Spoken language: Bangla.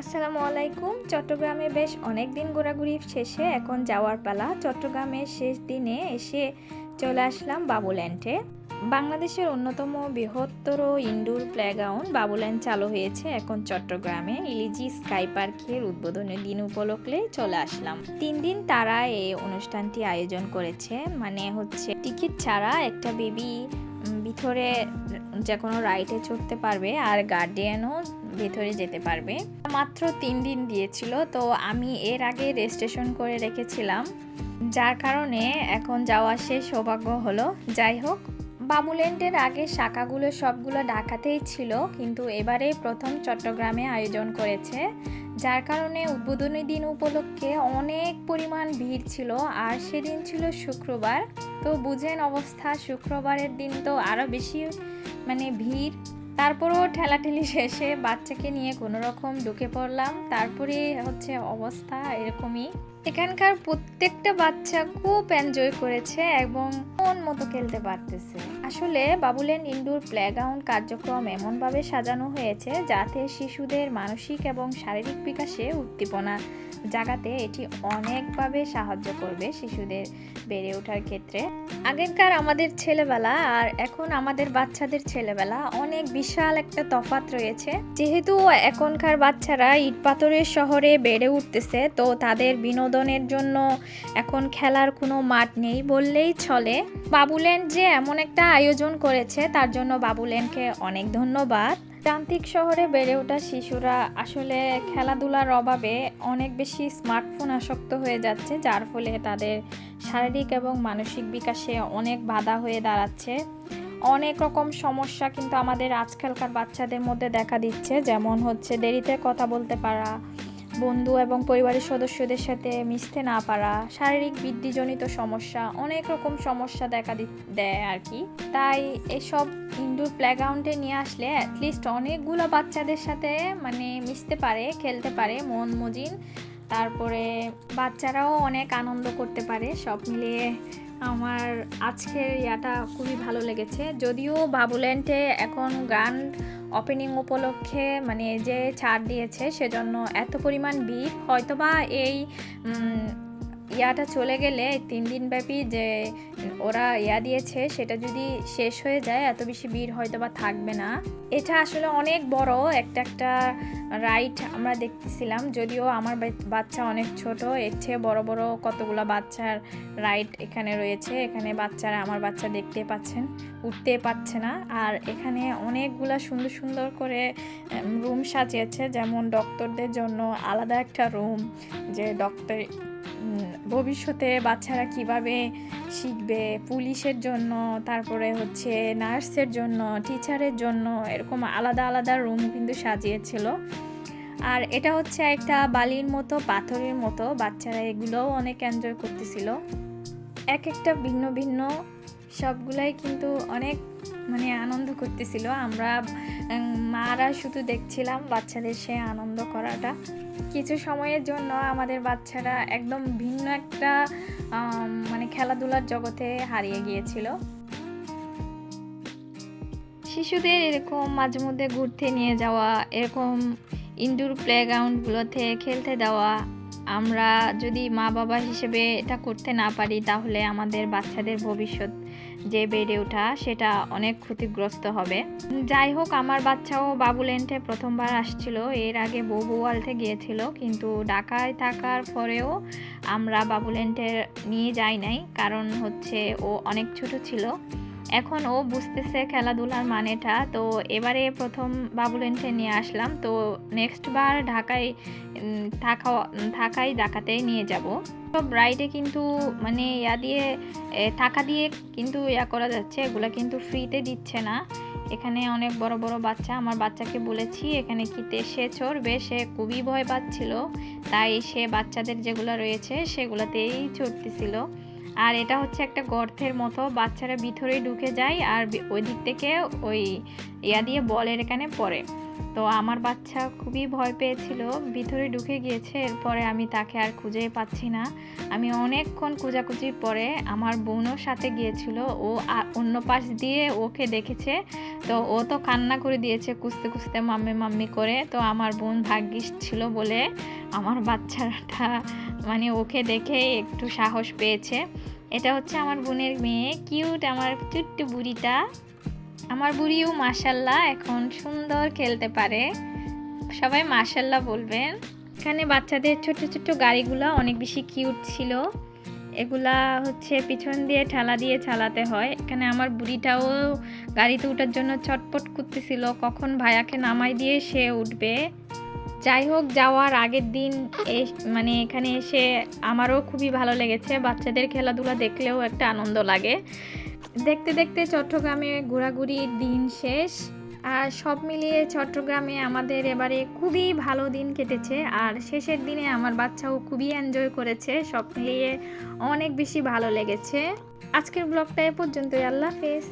আসসালামু আলাইকুম। চট্টগ্রামে বেশ অনেক দিন ঘোরাঘুরি শেষে এখন যাওয়ার পালা। চট্টগ্রামের শেষ দিনে এসে চলে আসলাম বাবুল্যান্ডে। বাংলাদেশের অন্যতম বৃহত্তর ইনডোর প্লেগ্রাউন্ড বাবুল্যান্ড চালু হয়েছে এখন চট্টগ্রামে। ইলিজি স্কাই পার্কের উদ্বোধনী দিন উপলক্ষে চলে আসলাম। তিন দিন তারা এই অনুষ্ঠানটি আয়োজন করেছে। মানে হচ্ছে টিকিট ছাড়া একটা বেবি ভিতরে যে কোনো রাইডে চড়তে পারবে। আর গার্ডিয়ানও ভেতরে যেতে পারবে। মাত্র তিন দিন দিয়েছিল, তো আমি এর আগে রেজিস্ট্রেশন করে রেখেছিলাম। যার কারণে এখন যাওয়া শেষ সৌভাগ্য হলো। যাই হোক বাবুল্যান্ডের আগে শাখাগুলো সবগুলো ঢাকাতেই ছিল, কিন্তু এবারে প্রথম চট্টগ্রামে আয়োজন করেছে। যার কারণে উদ্বোধনী দিন উপলক্ষে অনেক পরিমাণ ভিড় ছিল, আর সেদিন ছিল শুক্রবার। তো বুঝেন অবস্থা, শুক্রবারের দিন তো আরও বেশি মানে ভিড়। তারপরও ঠেলাঠেলি শেষে বাচ্চাকে নিয়ে কোনো রকম ঢুকে পড়লাম। তারপরে হচ্ছে অবস্থা এরকমই। এখানকার প্রত্যেকটা বাচ্চা খুব এনজয় করেছে এবং মন মতো খেলতে পারতেছে। আসলে বাবুলেন ইনডোর প্লেগ্রাউন্ড কার্যক্রম এমনভাবে সাজানো হয়েছে যাতে শিশুদের মানসিক এবং শারীরিক বিকাশে উদ্দীপনা জাগাতে এটি অনেকভাবে সাহায্য করবে শিশুদের বেড়ে ওঠার ক্ষেত্রে। আগেকার আমাদের ছেলেবেলা আর এখন আমাদের বাচ্চাদের ছেলেবেলা অনেক বিশাল একটা তফাত রয়েছে। যেহেতু এখনকার বাচ্চারা ইট পাথরের শহরে বেড়ে উঠতেছে, তো তাদের বিনোদনের জন্য এখন খেলার কোনো মাঠ নেই বললেই চলে। বাবুল্যান্ড যে এমন একটা আয়োজন করেছে, তার জন্য বাবুল্যান্ডকে অনেক ধন্যবাদ। প্রান্তিক শহরে বেড়ে ওঠা শিশুরা আসলে খেলাধুলার অভাবে অনেক বেশি স্মার্টফোন আসক্ত হয়ে যাচ্ছে, যার ফলে তাদের শারীরিক এবং মানসিক বিকাশে অনেক বাধা হয়ে দাঁড়াচ্ছে। অনেক রকম সমস্যা কিন্তু আমাদের আজকালকার বাচ্চাদের মধ্যে দেখা দিচ্ছে, যেমন হচ্ছে দেরিতে কথা বলতে পারা বন্ধু এবং পরিবারের সদস্যদের সাথে মিশতে না পারা, শারীরিক বৃদ্ধিজনিত সমস্যা, অনেক রকম সমস্যা দেখা দেয় আর কি। তাই এসব ইনডোর প্লেগ্রাউন্ডে নিয়ে আসলে অ্যাটলিস্ট অনেকগুলো বাচ্চাদের সাথে মানে মিশতে পারে, খেলতে পারে, মন মজিন। তারপরে বাচ্চারাও অনেক আনন্দ করতে পারে। সব মিলিয়ে আমার আজকের ইয়াটা খুবই ভালো লেগেছে। যদিও বাবুল্যান্ডে এখন গ্র্যান্ড ওপেনিং উপলক্ষে মানে যে ছাড় দিয়েছে সেজন্য এত পরিমাণ ভিড় হয়তোবা এই ইয়াটা চলে গেলে তিন দিন ব্যাপী যে ওরা ইয়া দিয়েছে, সেটা যদি শেষ হয়ে যায়, এত বেশি ভিড় হয়তো বা থাকবে না। এটা আসলে অনেক বড় একটা একটা রাইড আমরা দেখতেছিলাম, যদিও আমার বাচ্চা অনেক ছোট, এর চেয়ে বড় বড় কতগুলো বাচ্চার রাইড এখানে রয়েছে। এখানে বাচ্চারা আমার বাচ্চা দেখতে পাচ্ছেন, উঠতে পারছে না। আর এখানে অনেকগুলা সুন্দর সুন্দর করে রুম সাজিয়েছে, যেমন ডক্টরদের জন্য আলাদা একটা রুম, যে ডক্টর ভবিষ্যতে বাচ্চারা কীভাবে শিখবে পুলিশের জন্য, তারপরে হচ্ছে নার্সের জন্য, টিচারের জন্য, এরকম আলাদা আলাদা রুম কিন্তু সাজিয়েছিল। আর এটা হচ্ছে একটা বালির মতো, পাথরের মতো, বাচ্চারা এগুলোও অনেক এনজয় করতেছিল। এক একটা ভিন্ন ভিন্ন সবগুলাই কিন্তু অনেক মানে আনন্দ করতেছিল। আমরা মারা শুধু দেখছিলাম বাচ্চাদের সে আনন্দ করাটা। কিছু সময়ের জন্য আমাদের বাচ্চারা একদম ভিন্ন একটা মানে খেলাধুলার জগতে হারিয়ে গিয়েছিল। শিশুদের এরকম মাঝে মধ্যে ঘুরতে নিয়ে যাওয়া, এরকম ইনডোর প্লেগ্রাউন্ডগুলোতে খেলতে দেওয়া, আমরা যদি মা বাবা হিসেবে এটা করতে না পারি, তাহলে আমাদের বাচ্চাদের ভবিষ্যৎ যে বেড়ে ওঠা, সেটা অনেক ক্ষতিগ্রস্ত হবে। যাই হোক, আমার বাচ্চাও বাবুল্যান্ডে প্রথমবার আসছিল। এর আগে বউবুয়ালতে গিয়েছিল, কিন্তু ঢাকায় থাকার পরেও আমরা বাবুল্যান্ডে নিয়ে যাই নাই, কারণ হচ্ছে ও অনেক ছোট ছিল। এখন ও বুঝতেছে খেলাধুলার মানেটা, তো এবারে প্রথম বাবুল্যান্ডে নিয়ে আসলাম। তো নেক্সট বার ঢাকায় থাকা, থাকাই ঢাকাতেই নিয়ে যাব। সব রাইডে কিন্তু মানে ইয়া দিয়ে টাকা দিয়ে কিন্তু ইয়া করা যাচ্ছে। এগুলো কিন্তু ফ্রিতে দিচ্ছে না। এখানে অনেক বড় বড় বাচ্চা। আমার বাচ্চাকে বলেছি, এখানে কিতে সে চড়বে? সে খুবই ভয় পাচ্ছিল। তাই সে বাচ্চাদের যেগুলো রয়েছে, সেগুলোতেই চড়তেছিল। আর এটা হচ্ছে একটা গর্তের মতো, বাচ্চারা ভিতরে ঢুকে যায় আর ওই দিক থেকে ওই ইয়া দিয়ে বলের এখানে পড়ে। তো আমার বাচ্চা খুবই ভয় পেয়েছিল, ভিতরে ঢুকে গিয়েছে, এরপরে আমি তাকে আর খুঁজেই পাচ্ছি না। আমি অনেকক্ষণ খোঁজাখুঁজির পরে আমার বোনও সাথে গিয়েছিল, ও অন্য পাশ দিয়ে ওকে দেখেছে। তো ও তো কান্না করে দিয়েছে কুস্তে কুস্তে মাম্মি মাম্মি করে। তো আমার বোন ভাগ্যিস ছিল বলে আমার বাচ্চাটা মানে ওকে দেখে একটু সাহস পেয়েছে। এটা হচ্ছে আমার বোনের মেয়ে। কিউট আমার ছোট্ট বুড়িটা। আমার বুড়িও মাসাল্লাহ এখন সুন্দর খেলতে পারে। সবাই মাসাল্লাহ বলবেন। এখানে বাচ্চাদের ছোট ছোট গাড়িগুলো অনেক বেশি কিউট ছিল। এগুলা হচ্ছে পিছন দিয়ে ঠেলা দিয়ে চালাতে হয়। এখানে আমার বুড়িটাও গাড়িতে ওঠার জন্য চটপট করতেছিল। কখন ভাইয়াকে নামাই দিয়ে সে উঠবে। যাই হোক, যাওয়ার আগের দিন মানে এখানে এসে আমারও খুবই ভালো লেগেছে। বাচ্চাদের খেলাধুলা দেখলেও একটা আনন্দ লাগে। দেখতে দেখতে চট্টগ্রামে ঘোরাঘুরির দিন শেষ। আর সব মিলিয়ে চট্টগ্রামে আমাদের এবারে খুবই ভালো দিন কেটেছে। আর শেষের দিনে আমার বাচ্চাও খুবই এনজয় করেছে। সব মিলিয়ে অনেক বেশি ভালো লেগেছে। আজকের ব্লগটা এ পর্যন্তই। আল্লাহ হাফেজ।